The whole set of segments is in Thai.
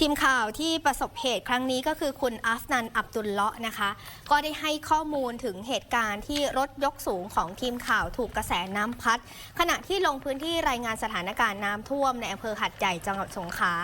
ทีมข่าวที่ประสบเหตุครั้งนี้ก็คือคุณอัฟนันอับดุลเลาะห์นะคะ ก็ได้ให้ข้อมูลถึงเหตุการณ์ที่รถยกสูงของทีมข่าวถูกกระแสน้ำพัด ขณะที่ลงพื้นที่รายงานสถานการณ์น้ำท่วมในอำเภอหัดใหญ่จังหวัดสงขลา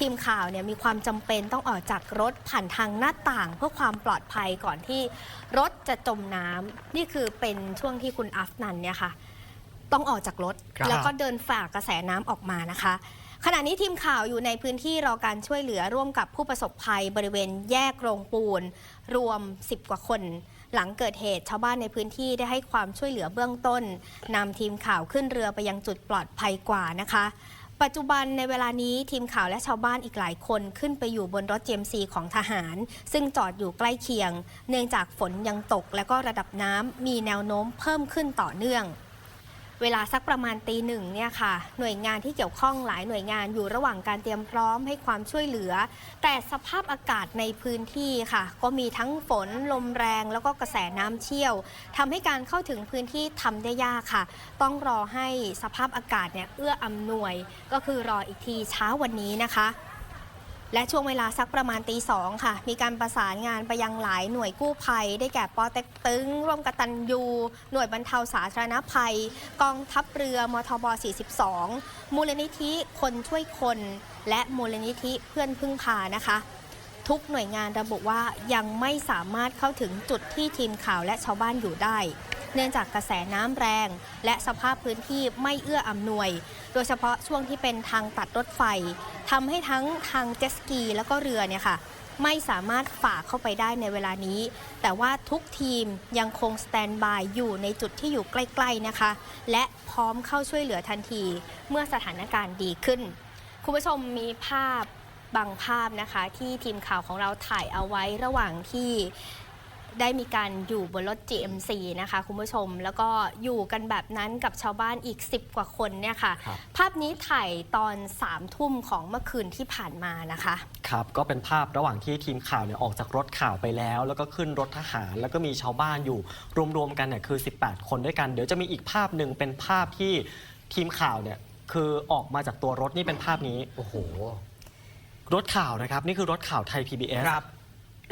ทีมข่าวเนี่ยมีความจำเป็นต้องออกจากรถผ่านทางหน้าต่าง เพื่อความปลอดภัยก่อนที่รถจะจมน้ำนี่คือเป็นช่วงที่คุณอัฟนันเนี่ยค่ะต้องออกจากรถครับแล้วก็เดินฝ่ากระแสน้ำออกมานะคะ ขณะนี้ทีมข่าวอยู่ในพื้นที่รอการช่วยเหลือร่วมกับผู้ประสบภัยบริเวณแยกโรงปูน รวม 10 กว่าคน หลังเกิดเหตุชาวบ้านในพื้นที่ได้ให้ความช่วยเหลือเบื้องต้นนำทีมข่าวขึ้นเรือไปยังจุดปลอดภัยกว่านะคะ ปัจจุบันในเวลานี้ทีมข่าวและชาวบ้านอีกหลายคนขึ้นไปอยู่บนรถ GMC ของทหาร ซึ่งจอดอยู่ใกล้เคียง เนื่องจากฝนยังตกและก็ระดับน้ำมีแนวโน้มเพิ่มขึ้นต่อเนื่อง เวลาสักประมาณตีหนึ่งเนี่ยค่ะหน่วยงานที่เกี่ยวข้องหลายหน่วยงานอยู่ระหว่างการเตรียมพร้อมให้ความช่วยเหลือ แต่สภาพอากาศในพื้นที่ค่ะ ก็มีทั้งฝนลมแรงแล้วก็กระแสน้ำเชี่ยวทำให้การเข้าถึงพื้นที่ทำได้ยากค่ะ ต้องรอให้สภาพอากาศเนี่ยเอื้ออำนวย ก็คือรออีกทีเช้าวันนี้นะคะ และช่วงเวลาสักประมาณตีสองค่ะ มีการประสานงานไปยังหลายหน่วยกู้ภัย ได้แก่ปอเต็กตึง ร่วมกตันยูหน่วยบรรเทาสาธารณภัย กองทัพเรือมทบ 42 มูลนิธิคนช่วยคน และมูลนิธิเพื่อนพึ่งพานะคะ ทุกหน่วยงานระบุว่ายังไม่สามารถเข้าถึงจุดที่ทีมข่าวและชาวบ้านอยู่ได้ เนื่องจากกระแสน้ำแรง และสภาพพื้นที่ไม่เอื้ออำนวย โดยเฉพาะช่วงที่เป็นทางตัดรถไฟทำให้ทั้งทางเจสกีแล้วก็เรือเนี่ยค่ะไม่สามารถฝ่าเข้าไปได้ในเวลานี้ แต่ว่าทุกทีมยังคงสแตนบายอยู่ในจุดที่อยู่ใกล้ ๆนะคะ และพร้อมเข้าช่วยเหลือทันที เมื่อสถานการณ์ดีขึ้น คุณผู้ชมมีภาพบางภาพนะคะ ที่ทีมข่าวของเราถ่ายเอาไว้ระหว่างที่ ได้มีการอยู่บนรถ GMC นะคะคุณผู้ชม แล้วก็อยู่กันแบบนั้นกับชาวบ้านอีก 10 กว่าคนเนี่ยค่ะ ครับ ภาพนี้ถ่ายตอน3ามทุ่มของเมื่อคืนที่ผ่านมานะคะ ครับก็เป็นภาพระหว่างที่ทีมข่าวเนี่ยออกจากรถข่าวไปแล้ว แล้วก็ขึ้นรถทหาร แล้วก็มีชาวบ้านอยู่ รวมๆกันเนี่ยคือ 18 คนด้วยกัน เดี๋ยวจะมีอีกภาพหนึ่งเป็นภาพที่ทีมข่าวเนี่ยคือออกมาจากตัวรถนี่เป็นภาพนี้ โอ้โห รถข่าวนะครับ นี่คือรถข่าวไทย PBS ครับ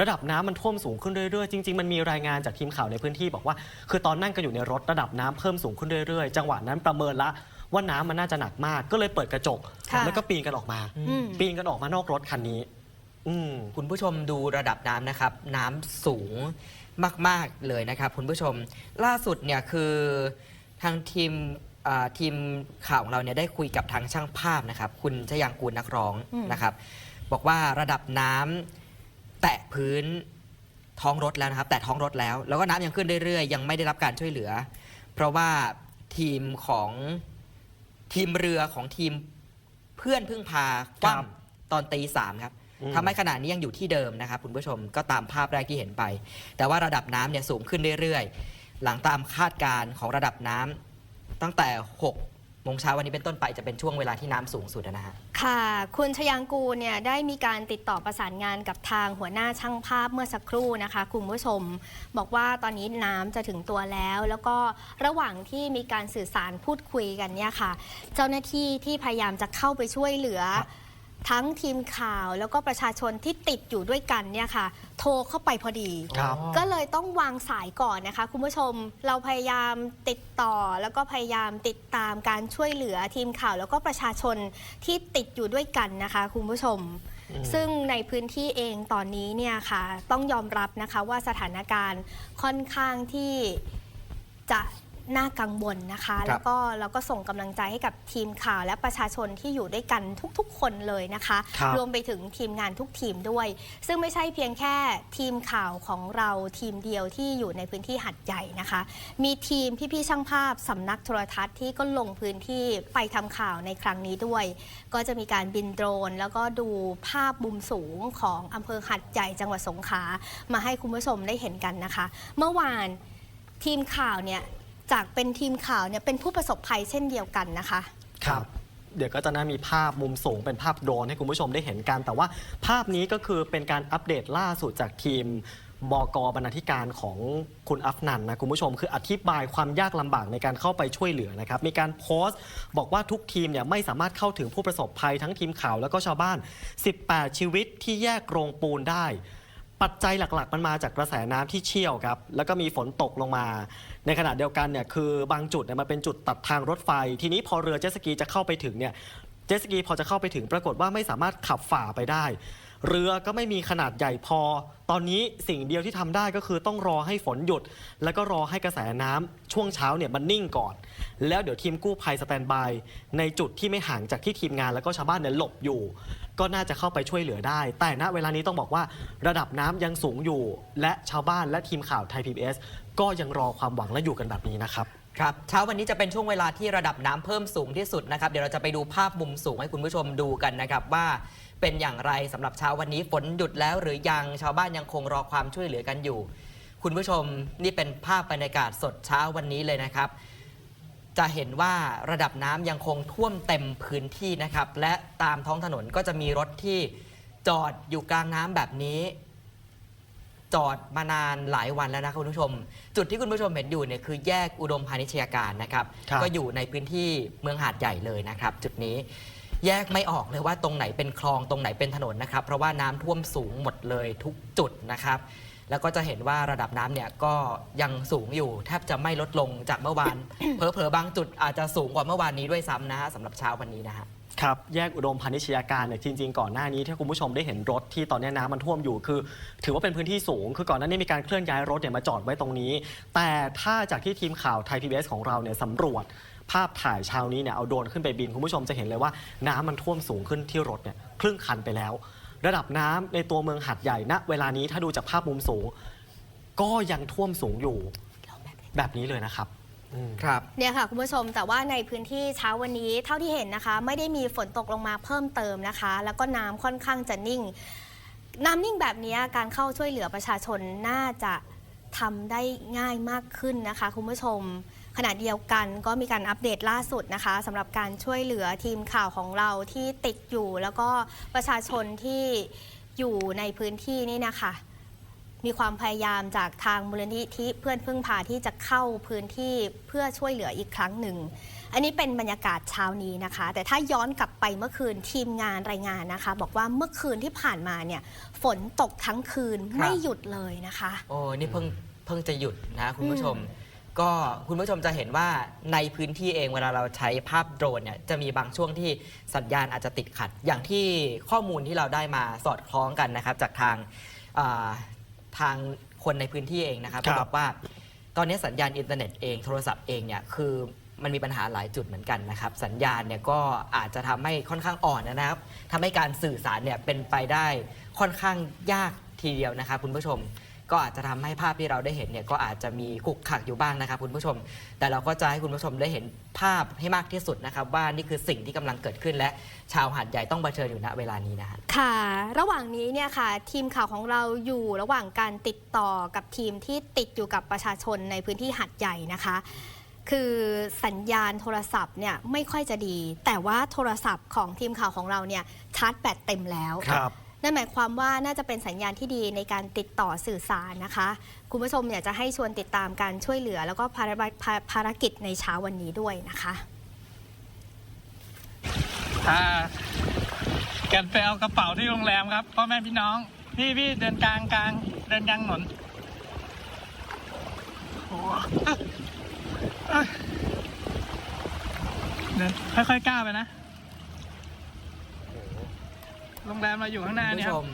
ระดับน้ำมันท่วมสูงขึ้นเรื่อยๆ จริง ๆ มันมีรายงานจากทีมข่าวในพื้นที่บอกว่า คือตอนนั่งกันอยู่ในรถระดับน้ำเพิ่มสูงขึ้นเรื่อยๆ จังหวะนั้นประเมินละว่าน้ำมันน่าจะหนักมาก ก็เลยเปิดกระจกค่ะแล้วก็ปีนกันออกมาอืมปีนกันออกมานอกรถคันนี้อืมคุณผู้ชมดูระดับน้ำนะครับ น้ำสูงมาก ๆ เลยนะครับ คุณผู้ชม ล่าสุดเนี่ยคือทางทีมอ่าทีมข่าวของเราเนี่ยได้คุยกับทางช่างภาพนะครับ คุณชยังกูลนักร้องอืมนะครับ บอกว่าระดับน้ำ แตะพื้นท้องรถแล้วนะครับ แตะท้องรถแล้ว แล้วก็น้ำยังขึ้นเรื่อยๆ ยังไม่ได้รับการช่วยเหลือ เพราะว่าทีมของทีมเรือของทีมเพื่อนพึ่งพาคครัว่บำตอนตีสามครับอืมทำให้ขณะนี้ยังอยู่ที่เดิมนะครับคุณผู้ชมก็ตามภาพแรกที่เห็นไป แต่ว่าระดับน้ำเนี่ยสูงขึ้นเรื่อยๆ หลังตามคาดการณ์ของระดับน้ำตั้งแต่ 6 โมงเช้าวันนี้เป็นต้นไปจะเป็นช่วงเวลาที่น้ำสูงสุดนะฮะ ค่ะ คุณชยางกูลเนี่ยได้มีการติดต่อประสานงานกับทางหัวหน้าช่างภาพเมื่อสักครู่นะคะคุณผู้ชม บอกว่าตอนนี้น้ำจะถึงตัวแล้ว แล้วก็ระหว่างที่มีการสื่อสารพูดคุยกันเนี่ยค่ะ เจ้าหน้าที่ที่พยายามจะเข้าไปช่วยเหลือ ครับ ทั้งทีมข่าวแล้วก็ประชาชนที่ติดอยู่ด้วยกันเนี่ยค่ะ โทรเข้าไปพอดี ครับก็เลยต้องวางสายก่อนนะคะ คุณผู้ชมเราพยายามติดต่อแล้วก็พยายามติดตามการช่วยเหลือทีมข่าว แล้วก็ประชาชนที่ติดอยู่ด้วยกันนะคะ คุณผู้ชมอืมซึ่งในพื้นที่เองตอนนี้เนี่ยค่ะ ต้องยอมรับนะคะว่าสถานการณ์ค่อนข้างที่จะ น่ากังวลนะคะครับแล้วก็เราก็ส่งกำลังใจให้กับทีมข่าวและประชาชนที่อยู่ด้วยกันทุกๆ คนเลยนะคะครับรวมไปถึงทีมงานทุกทีมด้วย ซึ่งไม่ใช่เพียงแค่ทีมข่าวของเราทีมเดียวที่อยู่ในพื้นที่หัดใหญ่นะคะ มีทีมพี่ๆช่างภาพสำนักโทรทัศน์ที่ก็ลงพื้นที่ไปทำข่าวในครั้งนี้ด้วย ก็จะมีการบินโดรน แล้วก็ดูภาพมุมสูงของอำเภอหัดใหญ่จังหวัดสงขลามาให้คุณผู้ชมได้เห็นกันนะคะ เมื่อวานทีมข่าวเนี่ย จากเป็นทีมข่าวเนี่ยเป็นผู้ประสบภัยเช่นเดียวกันนะคะ ครับ เดี๋ยวก็จะน่ามีภาพมุมสูงเป็นภาพโดรนให้คุณผู้ชมได้เห็นกัน แต่ว่าภาพนี้ก็คือเป็นการอัปเดตล่าสุดจากทีมบกบรรณาธิการของคุณอัฟนันนะคุณผู้ชม คืออธิบายความยากลำบากในการเข้าไปช่วยเหลือนะครับ มีการโพสต์ บอกว่าทุกทีมเนี่ยไม่สามารถเข้าถึงผู้ประสบภัยทั้งทีมข่าวแล้วก็ชาวบ้าน 18 ชีวิตที่แยกโรงปูนได้ ปัจจัยหลักๆ มันมาจากกระแสน้ำที่เชี่ยวครับ แล้วก็มีฝนตกลงมา ในขณะเดียวกันเนี่ยคือบางจุดเนี่ยมันเป็นจุดตัดทางรถไฟ ทีนี้พอเรือเจตสกีจะเข้าไปถึงเนี่ยเจตสกีพอจะเข้าไปถึงปรากฏว่าไม่สามารถขับฝ่าไปได้ เรือก็ไม่มีขนาดใหญ่พอ ตอนนี้สิ่งเดียวที่ทำได้ก็คือต้องรอให้ฝนหยุด แล้วก็รอให้กระแสน้ำช่วงเช้าเนี่ยมันนิ่งก่อน แล้วเดี๋ยวทีมกู้ภัยสแตนบายในจุดที่ไม่ห่างจากที่ทีมงานแล้วก็ชาวบ้านเนี่ยหลบอยู่ ก็น่าจะเข้าไปช่วยเหลือได้ แต่ณเวลานี้ต้องบอกว่าระดับน้ำยังสูงอยู่ และชาวบ้านและทีมข่าวไทย PBS ก็ยังรอความหวังและอยู่กันแบบนี้นะครับ ครับเช้าวันนี้จะเป็นช่วงเวลาที่ระดับน้ำเพิ่มสูงที่สุดนะครับ เดี๋ยวเราจะไปดูภาพมุมสูงให้คุณผู้ชมดูกันนะครับว่าเป็นอย่างไรสำหรับเช้าวันนี้ฝนหยุดแล้วหรือยังชาวบ้านยังคงรอความช่วยเหลือกันอยู่ คุณผู้ชมนี่เป็นภาพบรรยากาศสดเช้าวันนี้เลยนะครับ จะเห็นว่าระดับน้ำยังคงท่วมเต็มพื้นที่นะครับ และตามท้องถนนก็จะมีรถที่จอดอยู่กลางน้ำแบบนี้ จอดมานานหลายวันแล้วนะคุณผู้ชม จุดที่คุณผู้ชมเห็นอยู่เนี่ยคือแยกอุดมพาณิชยาการนะครับ ครับ ก็อยู่ในพื้นที่เมืองหาดใหญ่เลยนะครับ จุดนี้แยกไม่ออกเลยว่าตรงไหนเป็นคลองตรงไหนเป็นถนนนะครับ เพราะว่าน้ำท่วมสูงหมดเลยทุกจุดนะครับ แล้วก็จะเห็นว่าระดับน้ำเนี่ยก็ยังสูงอยู่แทบจะไม่ลดลงจากเมื่อวานเผลอๆบางจุดอาจจะสูงกว่าเมื่อวานนี้ด้วยซ้ำนะฮะสำหรับเช้าวันนี้นะฮะครับแยกอุดมพาณิชยาการเนี่ยจริง ๆ ก่อนหน้านี้ที่คุณผู้ชมได้เห็นรถที่ตอนนี้น้ำมันท่วมอยู่คือ ถือว่าเป็นพื้นที่สูง คือก่อนหน้านี้มีการเคลื่อนย้ายรถเนี่ยมาจอดไว้ตรงนี้ แต่ถ้าจากที่ทีมข่าวไทย PBS ของเราเนี่ยสำรวจภาพถ่ายเช้านี้เนี่ยเอาโดรนขึ้นไปบินคุณผู้ชมจะเห็นเลยว่าน้ำมันท่วมสูงขึ้นที่รถเนี่ยครึ่งคันไปแล้ว ระดับน้ำในตัวเมืองหัดใหญ่ณเวลานี้ถ้าดูจากภาพมุมสูง ก็ยังท่วมสูงอยู่แบบนี้เลยนะครับอืม ครับ เนี่ยค่ะคุณผู้ชมแต่ว่าในพื้นที่เช้าวันนี้เท่าที่เห็นนะคะ ไม่ได้มีฝนตกลงมาเพิ่มเติมนะคะ แล้วก็น้ำค่อนข้างจะนิ่ง น้ำนิ่งแบบนี้การเข้าช่วยเหลือประชาชนน่าจะทำได้ง่ายมากขึ้นนะคะ คุณผู้ชม ขณะเดียวกันก็มีการอัปเดตล่าสุดนะคะสำหรับการช่วยเหลือทีมข่าวของเราที่ติดอยู่ แล้วก็ประชาชนที่อยู่ในพื้นที่นี่นะคะ มีความพยายามจากทางมูลนิธิเพื่อนพึ่งพาที่จะเข้าพื้นที่เพื่อช่วยเหลืออีกครั้งหนึ่ง อันนี้เป็นบรรยากาศเช้านี้นะคะ แต่ถ้าย้อนกลับไปเมื่อคืนทีมงานรายงานนะคะ บอกว่าเมื่อคืนที่ผ่านมาเนี่ยฝนตกทั้งคืนคไม่หยุดเลยนะคะ โอ้นี่เพิ่งเพิ่งจะหยุดนะคุณผู้ชม ก็คุณผู้ชมจะเห็นว่าในพื้นที่เองเวลาเราใช้ภาพโดรนเนี่ยจะมีบางช่วงที่สัญญาณอาจจะติดขัด อย่างที่ข้อมูลที่เราได้มาสอดคล้องกันนะครับ จากทางอ่าทางคนในพื้นที่เองนะครับครัก็บ บอกว่า ตอนนี้สัญญาณอินเทอร์เน็ตเองโทรศัพท์เองเนี่ยคือมันมีปัญหาหลายจุดเหมือนกันนะครับ สัญญาณเนี่ยก็อาจจะทำให้ค่อนข้างอ่อนนะครับทำให้การสื่อสารเนี่ยเป็นไปได้ค่อนข้างยากทีเดียวนะครับคุณผู้ชม ก็อาจจะทำให้ภาพที่เราได้เห็นเนี่ยก็อาจจะมีกุกขักอยู่บ้างนะครับคุณผู้ชม แต่เราก็จะให้คุณผู้ชมได้เห็นภาพให้มากที่สุดนะครับ ว่านี่คือสิ่งที่กำลังเกิดขึ้นและชาวหาดใหญ่ต้องเผชิญอยู่ณเวลานี้นะฮะค่ะ ระหว่างนี้เนี่ยค่ะ ทีมข่าวของเราอยู่ระหว่างการติดต่อกับทีมที่ติดอยู่กับประชาชนในพื้นที่หัดใหญ่นะคะคือสัญญาณโทรศัพท์เนี่ยไม่ค่อยจะดี แต่ว่าโทรศัพท์ของทีมข่าวของเราเนี่ยชาร์จแบตเต็มแล้วครับ นั่นหมายความว่าน่าจะเป็นสัญญาณที่ดีในการติดต่อสื่อสารนะคะ คุณผู้ชมอยากจะให้ชวนติดตามการช่วยเหลือ แล้วก็ภารภาภารกิจในเช้าวันนี้ด้วยนะคะอ่ากันไปเอากระเป๋าที่โรงแรมครับพ่อแม่พี่น้อง พี่พี่เดินกลางกลางเดินกลางถนนโอ้โหเอ้ยเดินค่อยๆก้าวไปนะ โรงแรมเราอยู่ข้างหน้าคุณเนี่ยผู้คชรับ ม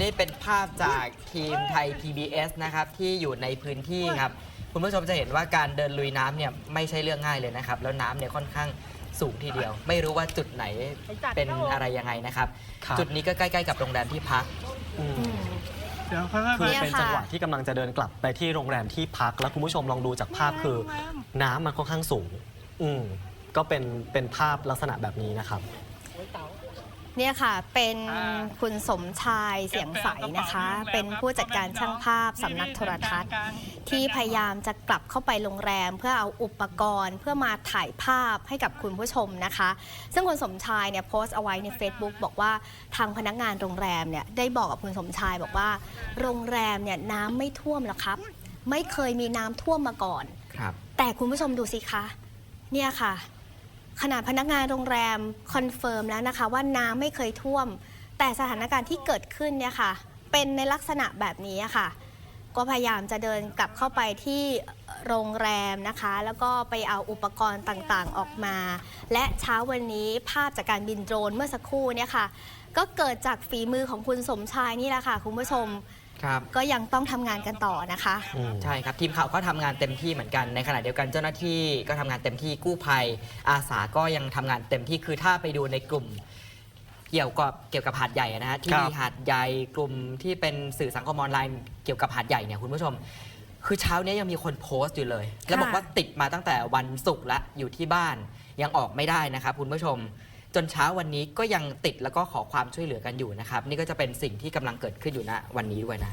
นี่เป็นภาพจากทีมไทย PBS นะครับที่อยู่ในพื้นที่ครับ คุณผู้ชมจะเห็นว่าการเดินลุยน้ำเนี่ยไม่ใช่เรื่องง่ายเลยนะครับ แล้วน้ำเนี่ยค่อนข้างสูงทีเดียว ไม่รู้ว่าจุดไหนเป็นอะไรยังไงนะครับ ครับ จุดนี้ก็ใกล้ๆกับโรงแรมที่พัก อืมอืมเดี๋ยวค่อยๆไป คือเนี่ยเป็นค่ะจังหวะที่กำลังจะเดินกลับไปที่โรงแรมที่พัก แล้วคุณผู้ชมลองดูจากภาพคือ น้ำมันค่อนข้างสูง อืมก็เป็นเป็นภาพลักษณะแบบนี้นะครับ เนี่ยค่ะ เป็นอ่าคุณสมชายเสียงใสนะคะ เป็นผู้จัดการช่างภาพสำนักโทรทัศน์ ที่พยายามจะกลับเข้าไปโรงแรม เพื่อเอาอุปกรณ์ เพื่อมาถ่ายภาพให้กับคุณผู้ชมนะคะ ซึ่งคุณสมชายเนี่ยโพสต์เอาไว้ใน Facebook บอกว่าทางพนักงานโรงแรมเนี่ยได้บอกกับคุณสมชายบอกว่า โรงแรมเนี่ยน้ำไม่ท่วมหรอกครับ ไม่เคยมีน้ำท่วมมาก่อนครับแต่คุณผู้ชมดูสิคะ เนี่ยค่ะ ขนาดพนักงานโรงแรมคอนเฟิร์มแล้วนะคะ ว่าน้ำไม่เคยท่วม แต่สถานการณ์ที่เกิดขึ้นเนี่ยค่ะ เป็นในลักษณะแบบนี้ค่ะ ก็พยายามจะเดินกลับเข้าไปที่โรงแรมนะคะ แล้วก็ไปเอาอุปกรณ์ต่างๆออกมา และเช้าวันนี้ภาพจากการบินโดรนเมื่อสักครู่เนี่ยค่ะ ก็เกิดจากฝีมือของคุณสมชายนี่แหละค่ะคุณผู้ชม ครับก็ยังต้องทำงานกันต่อนะคะ อืม ใช่ครับ ทีมข่าวก็ทำงานเต็มที่เหมือนกันในขณะเดียวกันเจ้าหน้าที่ก็ทำงานเต็มที่กู้ภัย อาสาก็ยังทำงานเต็มที่คือถ้าไปดูในกลุ่ม เกี่ยวกับเกี่ยวกับหาดใหญ่นะฮะที่ครับ หาดใหญ่กลุ่มที่เป็นสื่อสังคมออนไลน์เกี่ยวกับหาดใหญ่เนี่ยคุณผู้ชม คือเช้านี้ยังมีคนโพสต์อยู่เลย แล้วบอกว่าติดมาตั้งแต่วันศุกร์ละอยู่ที่บ้านยังออกไม่ได้นะครับคุณผู้ชม จนเช้าวันนี้ก็ยังติดแล้วก็ขอความช่วยเหลือกันอยู่นะครับ นี่ก็จะเป็นสิ่งที่กำลังเกิดขึ้นอยู่ณวันนี้ด้วยนะ